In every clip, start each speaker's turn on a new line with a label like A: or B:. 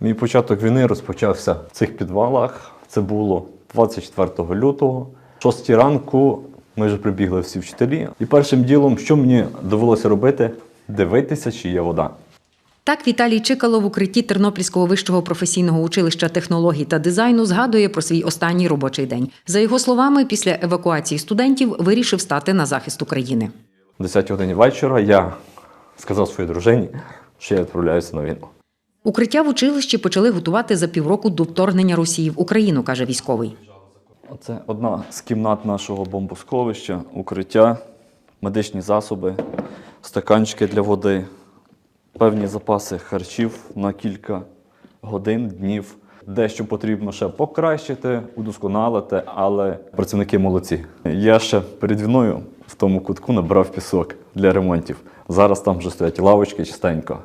A: Мій початок війни розпочався в цих підвалах. Це було 24 лютого. 6 ранку ми вже прибігли всі вчителі. І першим ділом, що мені довелося робити, дивитися, чи є вода.
B: Так Віталій Чикало в укритті Тернопільського вищого професійного училища технологій та дизайну згадує про свій останній робочий день. За його словами, після евакуації студентів вирішив стати на захист України.
A: О 10 годині вечора я сказав своїй дружині, що я відправляюся на війну.
B: Укриття в училищі почали готувати за півроку до вторгнення Росії в Україну, каже військовий.
A: Це одна з кімнат нашого бомбосховища, укриття, медичні засоби, стаканчики для води, певні запаси харчів на кілька годин, днів. Дещо потрібно ще покращити, удосконалити, але працівники молодці. Я ще перед війною в тому кутку набрав пісок для ремонтів. Зараз там вже стоять лавочки чистенько.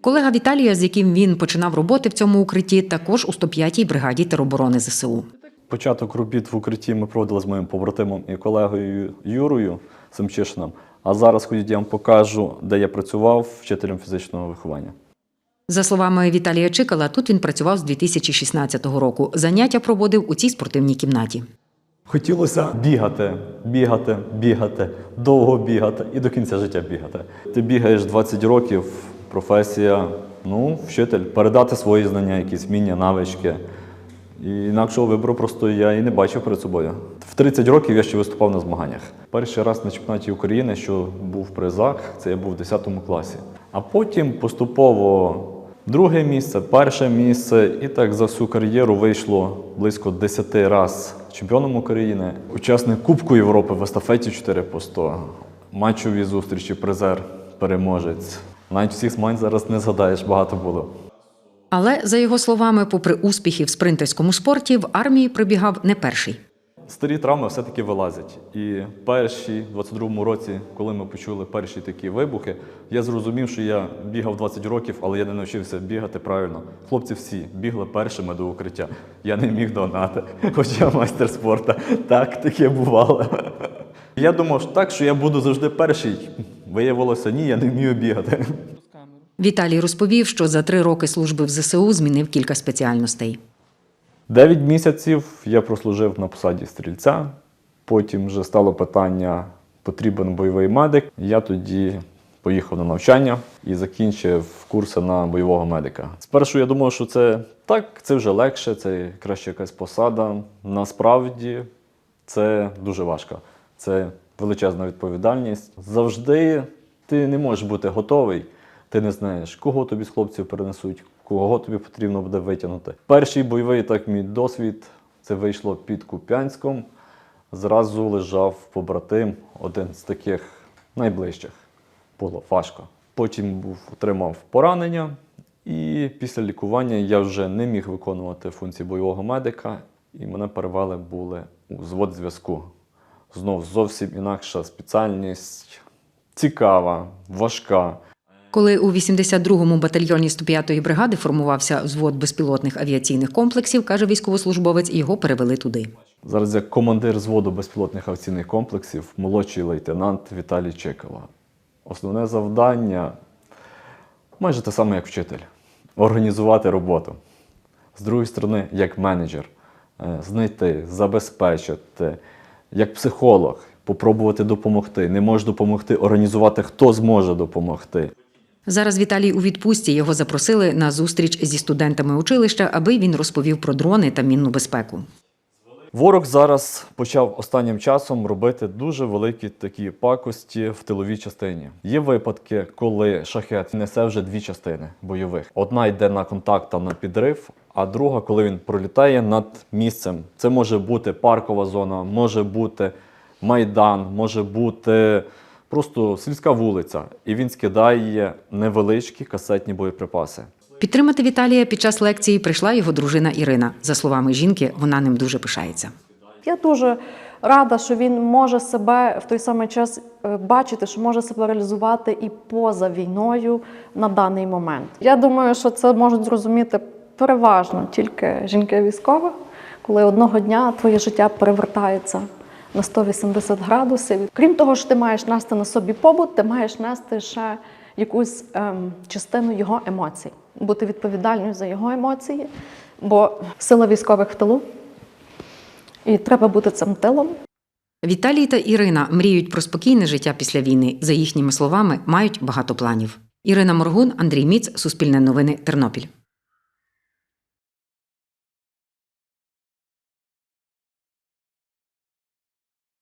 B: Колега Віталія, з яким він починав роботи в цьому укритті, також у 105-й бригаді тероборони ЗСУ.
A: Початок робіт в укритті ми проводили з моїм побратимом і колегою Юрою Семчишином. А зараз ходіть, я вам покажу, де я працював вчителем фізичного виховання.
B: За словами Віталія Чикала, тут він працював з 2016 року. Заняття проводив у цій спортивній кімнаті.
A: Хотілося бігати, бігати, бігати, довго бігати і до кінця життя бігати. Ти бігаєш 20 років, професія, ну, вчитель, передати свої знання, якісь вміння, навички. І інакшого вибору просто я і не бачив перед собою. В 30 років я ще виступав на змаганнях. Перший раз на чемпіонаті України, що був в призах, це я був в 10 класі. А потім поступово друге місце, перше місце, і так за всю кар'єру вийшло близько 10 разів чемпіоном України, учасник Кубку Європи в естафеті 4 по 100, матчові зустрічі, призер, переможець. Навіть всіх змагань зараз не згадаєш, багато було.
B: Але за його словами, попри успіхи в спринтерському спорті, в армії прибігав не перший.
A: Старі травми все-таки вилазять. І перші, в 22-му році, коли ми почули перші такі вибухи, я зрозумів, що я бігав 20 років, але я не навчився бігати правильно. Хлопці всі бігли першими до укриття. Я не міг догнати, хоча я майстер спорту. Так, таке бувало. Я думав так, що я буду завжди перший. Виявилося, ні, я не вмію бігати.
B: Віталій розповів, що за три роки служби в ЗСУ змінив кілька спеціальностей.
A: Дев'ять місяців я прослужив на посаді стрільця. Потім вже стало питання, потрібен бойовий медик. Я тоді поїхав на навчання і закінчив курси на бойового медика. Спершу я думав, що це так, це вже легше, це краще якась посада. Насправді це дуже важко. Це величезна відповідальність. Завжди ти не можеш бути готовий. Ти не знаєш, кого тобі з хлопців перенесуть, кого тобі потрібно буде витягнути. Перший бойовий так мій досвід це вийшло під Куп'янськом. Зразу лежав побратим, один з таких найближчих. Було важко. Потім був отримав поранення, і після лікування я вже не міг виконувати функції бойового медика, і мене перевели були у звод зв'язку. Знов зовсім інакша спеціальність, цікава, важка.
B: Коли у 82-му батальйоні 105-ї бригади формувався взвод безпілотних авіаційних комплексів, каже військовослужбовець, його перевели туди.
A: Зараз я командир зводу безпілотних авіаційних комплексів, молодший лейтенант Віталій Чекова. Основне завдання майже те саме, як вчитель організувати роботу. З другої сторони, як менеджер, е, знайти, забезпечити, як психолог, попробувати допомогти. Не можеш допомогти, організувати, хто зможе допомогти.
B: Зараз Віталій у відпустці його запросили на зустріч зі студентами училища, аби він розповів про дрони та мінну безпеку.
A: Ворог зараз почав останнім часом робити дуже великі такі пакості в тиловій частині. Є випадки, коли шахет несе вже дві частини бойових. Одна йде на контакт там на підрив, а друга, коли він пролітає над місцем. Це може бути паркова зона, може бути майдан, може бути просто сільська вулиця. І він скидає невеличкі касетні боєприпаси.
B: Підтримати Віталія під час лекції прийшла його дружина Ірина. За словами жінки, вона ним дуже пишається.
C: Я дуже рада, що він може себе в той самий час е, бачити, що може себе реалізувати і поза війною на даний момент. Я думаю, що це можуть зрозуміти переважно тільки жінки військових, коли одного дня твоє життя перевертається на 180 градусів. Крім того, що ти маєш нести на собі побут, ти маєш нести ще якусь ем, частину його емоцій, бути відповідальною за його емоції, бо сила військових в тилу, і треба бути цим тилом.
B: Віталій та Ірина мріють про спокійне життя після війни. За їхніми словами, мають багато планів. Ірина Моргун, Андрій Міц, Суспільне новини, Тернопіль.